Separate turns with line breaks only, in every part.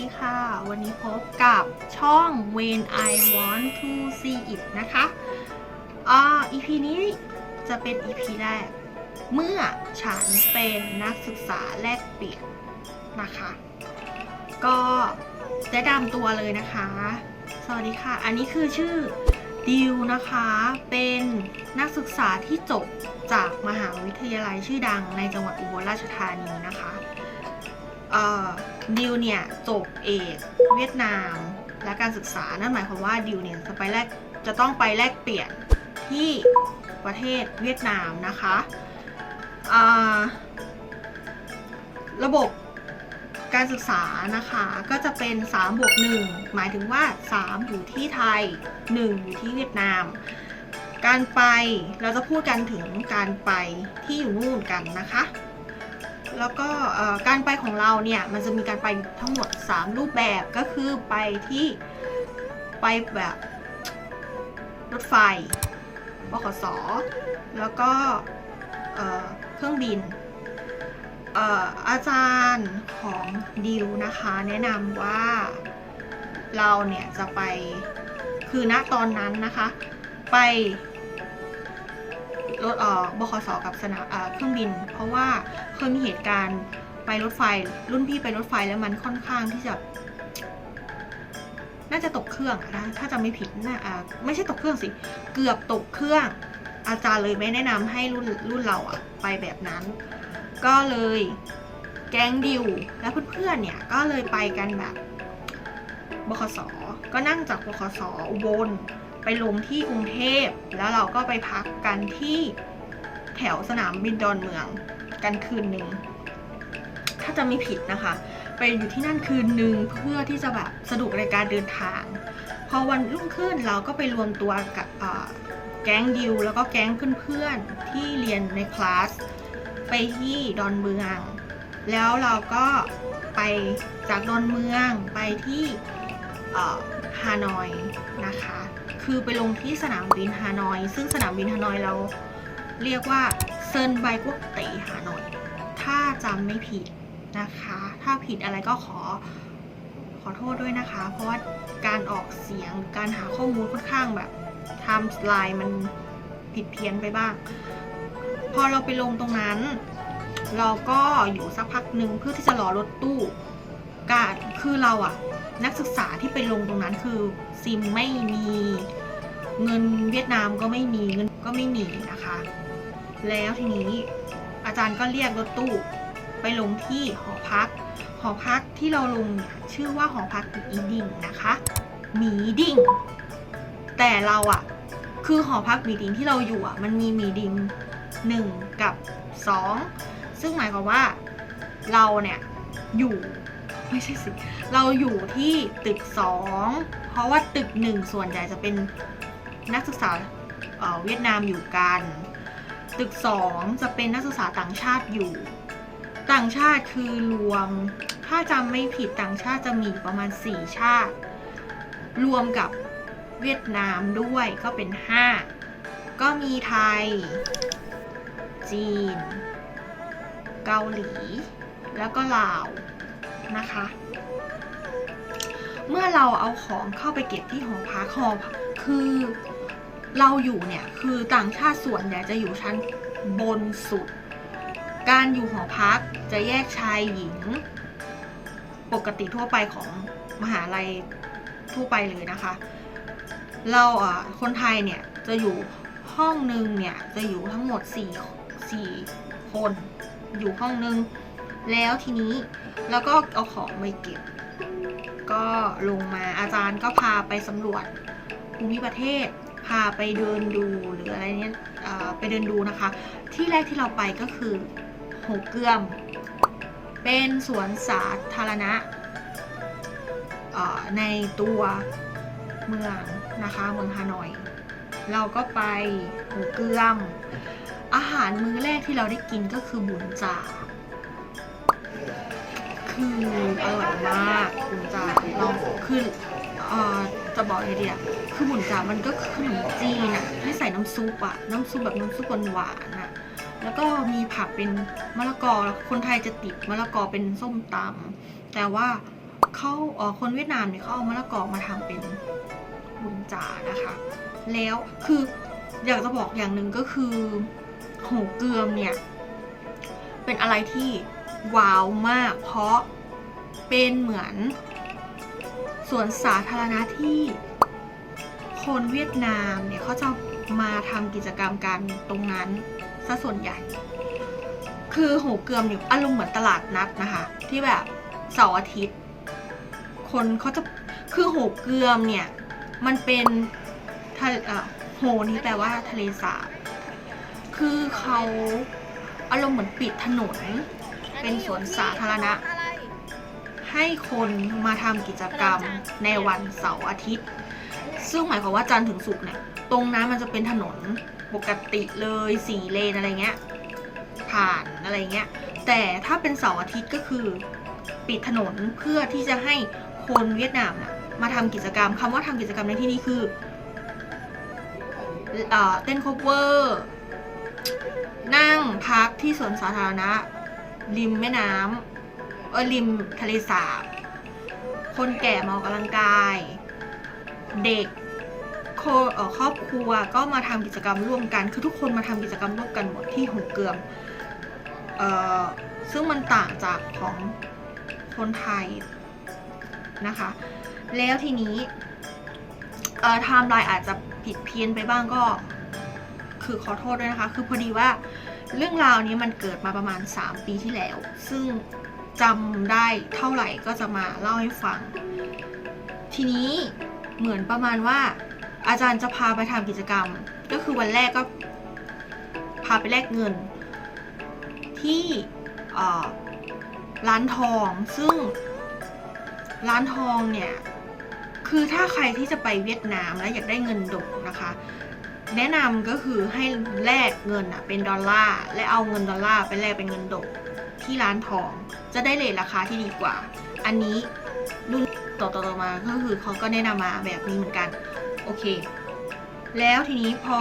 ดีค่ะ วันนี้พบกับช่อง When I Want to See It นะคะอ่า EP นี้จะเป็น EP แรก เมื่อฉันเป็นนักศึกษาแลกเปลี่ยนนะคะ ก็ได้ดำตัวเลยนะคะ สวัสดีค่ะ อันนี้คือชื่อดิวนะคะ เป็นนักศึกษาที่จบจากมหาวิทยาลัยชื่อดังในจังหวัดอุบลราชธานีนะคะ ดิวเนี่ยจบเอกเวียดนาม และการศึกษา นั่นหมายความว่าดิวเนี่ยจะไปแลกจะต้องไปแลกเปลี่ยนที่ประเทศเวียดนามนะคะระบบการศึกษานะคะก็จะเป็น 3 บวก 1 หมายถึงว่า 3 อยู่ที่ไทย 1 อยู่ที่เวียดนาม การไปเราจะพูดกันถึงการไปที่อยู่นู่นกันนะคะ แล้วก็การไปของเราเนี่ยมันจะมีการไปทั้งหมด 3 รูปแบบก็คือไปที่ไปแบบรถไฟบขสแล้วก็เครื่องบินเอ่ออาจารย์ของดิวนะคะ แนะนำว่าเราเนี่ยจะไปคือณตอนนั้นนะคะ ไป รถเออบขสกับสนามเครื่องบิน เพราะว่าเคยมีเหตุการณ์ไปรถไฟ รุ่นพี่ไปรถไฟแล้วมันค่อนข้างที่จะน่าจะตกเครื่องนะถ้าจำไม่ผิดนะ่าไม่ใช่ตกเครื่องสิ เกือบตกเครื่อง อาจารย์เลยไม่แนะนำให้รุ่นรุ่นเราอะไปแบบนั้น ก็เลยแก๊งดิวและเพื่อนๆเนี่ยก็เลยไปกันแบบบขสก็นั่งจากบขสอุบล ไปลงที่กรุงเทพ แล้วเราก็ไปพักกันที่แถวสนามบินดอนเมืองกันคืนหนึ่ง ถ้าจะไม่ผิดนะคะ ไปอยู่ที่นั่นคืนหนึ่งเพื่อที่จะแบบสะดวกในการเดินทาง พอวันรุ่งขึ้นเราก็ไปรวมตัวกับแก๊งดิวแล้วก็แก๊งเพื่อนๆที่เรียนในคลาสไปที่ดอนเมือง แล้วเราก็ไปจากดอนเมืองไปที่ฮานอยนะคะ คือไปลงที่สนามบินฮานอย ซึ่งสนามบินฮานอยเราเรียกว่าเซินไบกวกเตฮานอย ถ้าจำไม่ผิดนะคะ ถ้าผิดอะไรก็ขอขอโทษด้วยนะคะ เพราะว่าการออกเสียงการหาข้อมูลค่อนข้างแบบไทม์ไลน์มันผิดเพี้ยนไปบ้าง พอเราไปลงตรงนั้น เราก็อยู่สักพักหนึ่งเพื่อที่จะรอรถตู้การคือเราอะ นักศึกษาที่ไปลงตรงนั้นคือซิมไม่มีเงินเวียดนามก็ไม่มีเงินก็ไม่มีนะคะ แล้วทีนี้อาจารย์ก็เรียกรถตู้ไปลงที่หอพัก หอพักที่เราลงเนี่ยชื่อว่าหอพักอีดิ่งนะคะหมีดิ่งแต่เราอะคือหอพักหมีดิ่งที่เราอยู่อะมันมีหมีดิ่งหนึ่งกับสองซึ่งหมายความว่าเราเนี่ยอยู่ ไม่ใช่สิเราอยู่ที่ตึกสองเพราะว่าตึกหนึ่งส่วนใหญ่จะเป็นนักศึกษาเอ่อเวียดนามอยู่กัน ตึกสองจะเป็นนักศึกษาต่างชาติอยู่ ต่างชาติคือรวม ถ้าจำไม่ผิดต่างชาติจะมีประมาณ 4 ชาติ รวมกับเวียดนามด้วยก็เป็น 5 ก็มีไทย จีน เกาหลี แล้วก็ลาว นะคะ เมื่อเราเอาของเข้าไปเก็บที่หอพักหอคือเราอยู่เนี่ยคือต่างชาติส่วนใหญ่จะอยู่ชั้นบนสุด การอยู่หอพักจะแยกชายหญิง ปกติทั่วไปของมหาลัยทั่วไปเลยนะคะ เราอะคนไทยเนี่ยจะอยู่ห้องหนึ่งเนี่ยจะอยู่ทั้งหมด4 4คนอยู่ห้องนึง แล้วทีนี้แล้วก็เอาของไปเก็บ ก็ลงมาอาจารย์ก็พาไปสำรวจภูมิประเทศ พาไปเดินดูหรืออะไรเนี้ยไปเดินดูนะคะ ที่แรกที่เราไปก็คือโหเกือม เป็นสวนสาธารณะในตัวเมืองนะคะเมืองฮานอย เราก็ไปหูเกลือม อาหารมื้อแรกที่เราได้กินก็คือบุญจ่า คืออร่อยมากบุญจ่าเราคือเอ่อจะบอกไงดีอะคือบุญจ่ามันก็คือขนมจีนอะให้ใส่น้ำซุปอะน้ำซุปแบบน้ำซุปหวานๆอะแล้วก็มีผักเป็นมะละกอคนไทยจะติดมะละกอเป็นส้มตำแต่ว่าเขาเออคนเวียดนามเนี่ยเขาเอามะละกอมาทำเป็นบุญจานะคะ แล้วคืออยากจะบอกอย่างหนึ่งก็คือโหเกลือมเนี่ย เป็นอะไรที่ ว้าวมาก เพราะเป็นเหมือนสวนสาธารณะที่คนเวียดนามเนี่ยเขาจะมาทำกิจกรรมกันตรงนั้นซะส่วนใหญ่ คือโหเกลือมเนี่ยอารมณ์เหมือนตลาดนัดนะคะ ที่แบบเสาร์อาทิตย์ คนเขาจะคือโหเกลือมเนี่ย มันเป็นทะเอ่อโหนี่แปลว่าทะเลสาบคือเขาอารมณ์เหมือนปิดถนน เป็นสวนสาธารณะ ให้คนมาทำกิจกรรมในวันเสาร์อาทิตย์ ซึ่งหมายความว่าจันทร์ถึงศุกร์เนี่ย ตรงนั้นมันจะเป็นถนนปกติเลยสี่เลนอะไรเงี้ย ผ่านอะไรเงี้ย แต่ถ้าเป็นเสาร์อาทิตย์ก็คือปิดถนนเพื่อที่จะให้คนเวียดนามน่ะมาทำกิจกรรมคำว่าทำกิจกรรมในที่นี้คือเอ่อเต้นคบเวอร์ นั่งพักที่สวนสาธารณะ ริมแม่น้ำเออริมทะเลสาบ คนแก่มาออกกำลังกาย เด็กคครอบครัวก็มาทำกิจกรรมร่วมกัน คือทุกคนมาทำกิจกรรมร่วมกันหมดที่หงเกือมเอ่อซึ่งมันต่างจากของคนไทยนะคะ แล้วทีนี้ไทม์ไลน์อาจจะผิดเพี้ยนไปบ้างก็คือขอโทษด้วยนะคะ คือพอดีว่า เรื่องราวนี้มันเกิดมาประมาณ 3 ปีที่แล้ว ซึ่งจำได้เท่าไหร่ก็จะมาเล่าให้ฟัง ทีนี้เหมือนประมาณว่า อาจารย์จะพาไปทำกิจกรรม ก็คือวันแรกก็พาไปแลกเงิน ที่ร้านทองซึ่งร้านทองเนี่ย คือถ้าใครที่จะไปเวียดนามแล้วอยากได้เงินดกนะคะ แนะนำก็คือให้แลกเงินอะเป็นดอลลาร์และเอาเงินดอลลาร์ไปแลกเป็นเงินดกที่ร้านทอง จะได้เลทราคาที่ดีกว่า อันนี้รุ่นต่อๆมาก็คือเขาก็แนะนำมาแบบนี้เหมือนกัน โอเค แล้วทีนี้พอ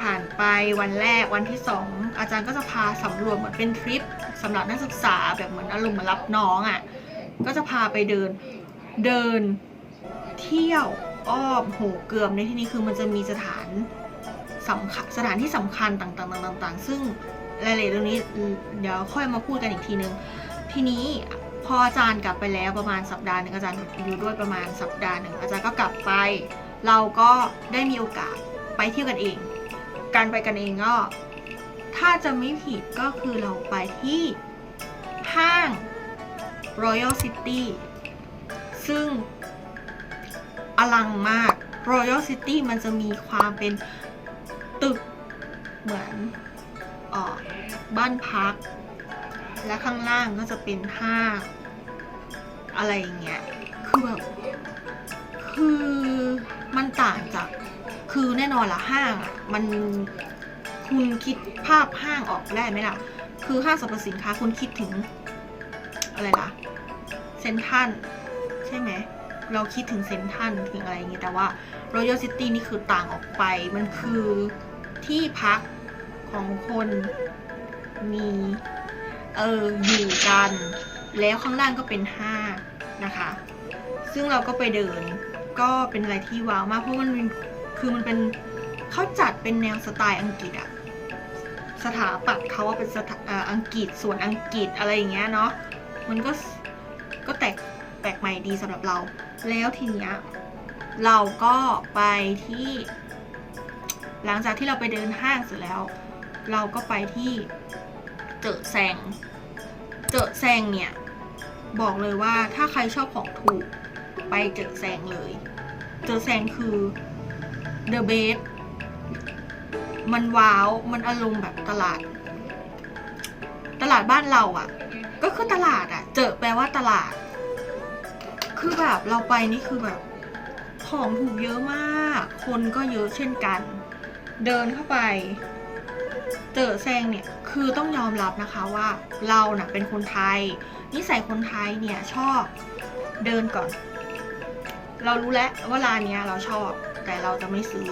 ผ่านไปวันแรกวันที่สองอาจารย์ก็จะพาสำรวจเหมือนเป็นทริปสำหรับนักศึกษาแบบเหมือนอารมณ์มารับน้องอะ่ะก็จะพาไปเดินเดินเที่ยวอ้อมโหเกือมในที่นี้คือมันจะมีสถาน สำคัญสถานที่สำคัญต่างๆต่างๆ ซึ่งรายละเอียดเรื่องนี้เดี๋ยวค่อยมาพูดกันอีกทีนึง ทีนี้พออาจารย์กลับไปแล้วประมาณสัปดาห์หนึ่งอาจารย์อยู่ด้วยประมาณสัปดาห์หนึ่งอาจารย์ก็กลับไป เราก็ได้มีโอกาสไปเที่ยวกันเอง การไปกันเองก็ถ้าจะไม่ผิดก็คือเราไปที่ห้าง Royal City ซึ่งอลังมาก Royal City มันจะมีความเป็น ตึกเหมือนออบ้านพัก และข้างล่างก็จะเป็นห้างอะไรอย่างเงี้ยคือแบบคือมันต่างจากคือแน่นอนละห้างอะมันคุณคิดภาพห้างออกได้ไหมล่ะ คือห้างสรรพสินค้าคุณคิดถึงอะไรล่ะเซนทันใช่ไหมเราคิดถึงเซนทันถึงอะไรอย่างเงี้ยแต่ว่า Royal City นี่คือต่างออกไปมันคือ ที่พักของคนมีเอออยู่กัน แล้วข้างล่างก็เป็นห้างนะคะ ซึ่งเราก็ไปเดินก็เป็นอะไรที่ว้าวมาก เพราะมันคือมันเป็นเขาจัดเป็นแนวสไตล์อังกฤษอะสถาปัตย์เขาว่าเป็นสถาอ่ออังกฤษส่วนอังกฤษอะไรอย่างเงี้ยเนาะมันก็ก็แตกแปลกใหม่ดีสำหรับเรา แล้วทีเนี้ยเราก็ไปที่ หลังจากที่เราไปเดินห้างเสร็จแล้ว เราก็ไปที่เจอแซง เจอแซงเนี่ย บอกเลยว่าถ้าใครชอบของถูกไปเจอแซงเลย เจอแซงคือ The Best มันว้าว มันอารมณ์แบบตลาด ตลาดบ้านเราอะ่ะ ก็คือตลาดอะ่ะ เจอแปลว่าตลาด คือแบบเราไปนี่คือแบบ ของถูกเยอะมาก คนก็เยอะเช่นกัน เดินเข้าไป เจอแซงเนี่ยคือต้องยอมรับนะคะว่าเราน่ะเป็นคนไทย นิสัยคนไทยเนี่ยชอบเดินก่อน เรารู้แล้วว่าร้านเนี้ยเราชอบแต่เราจะไม่ซื้อ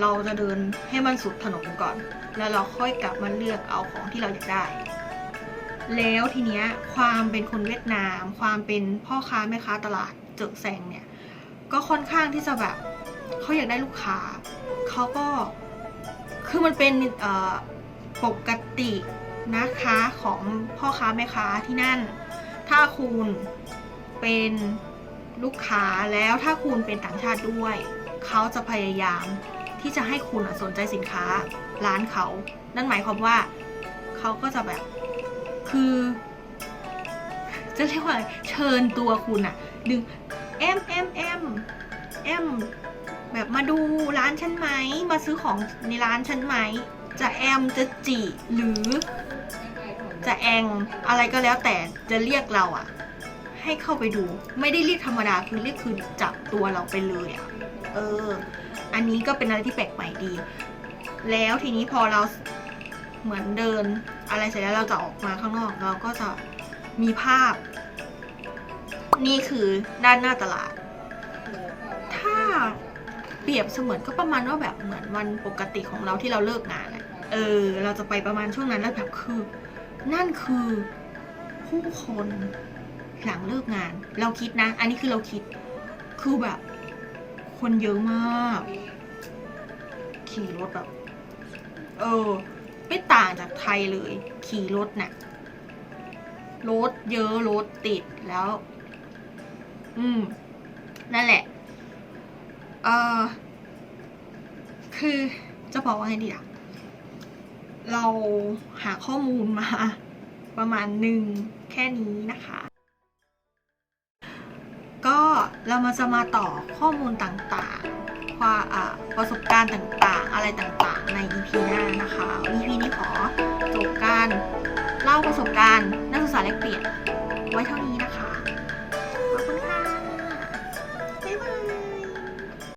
เราจะเดินให้มันสุดถนนก่อน แล้วเราค่อยกลับมาเลือกเอาของที่เราอยากได้ แล้วทีเนี้ยความเป็นคนเวียดนาม ความเป็นพ่อค้าแม่ค้าตลาดเจอแซงเนี่ยก็ค่อนข้างที่จะแบบเขาอยากได้ลูกค้าเขาก็ คือมันเป็นปกตินะคะของพ่อค้าแม่ค้าที่นั่น ถ้าคุณเป็นลูกค้าแล้วถ้าคุณเป็นต่างชาติด้วย เขาจะพยายามที่จะให้คุณสนใจสินค้าร้านเขา นั่นหมายความว่าเขาก็จะแบบคือ จะเรียกว่าอะไรเชิญตัวคุณอะดึงเอ็มเอ็มเอ็มเอ็ม แบบมาดูร้านฉันไหมมาซื้อของในร้านฉันไหม จะแอมจะจีหรือ จะแองอะไรก็แล้วแต่จะเรียกเราอะให้เข้าไปดู ไม่ได้เรียกธรรมดาคือเรียกคือจับตัวเราไปเลยอะเออ อันนี้ก็เป็นอะไรที่แปลกใหม่ดี แล้วทีนี้พอเราเหมือนเดิน อะไรเสร็จแล้วเราจะออกมาข้างนอกเราก็จะมีภาพ นี่คือด้านหน้าตลาด ถ้า เปรียบเสมือนก็ประมาณว่าแบบเหมือนวันปกติของเราที่เราเลิกงานอะเออ เราจะไปประมาณช่วงนั้นแล้วแบบคือ นั่นคือผู้คนหลังเลิกงาน เราคิดนะ อันนี้คือเราคิด คือแบบ คนเยอะมาก ขี่รถแบบ เออ ไม่ต่างจากไทยเลย ขี่รถน่ะรถเยอะรถติดแล้ว อืม นั่นแหละ เออคือจะบอกว่าไงดีอะเราหาข้อมูลมาประมาณหนึ่งแค่นี้นะคะ ก็เรามาจะมาต่อข้อมูลต่างๆความประสบการณ์ต่างๆ อะไรต่างๆ ใน EP หน้านะคะ EP นี้ขอจบการเล่าประสบการณ์นักศึกษาแลกเปลี่ยนไว้เท่านี้นะคะ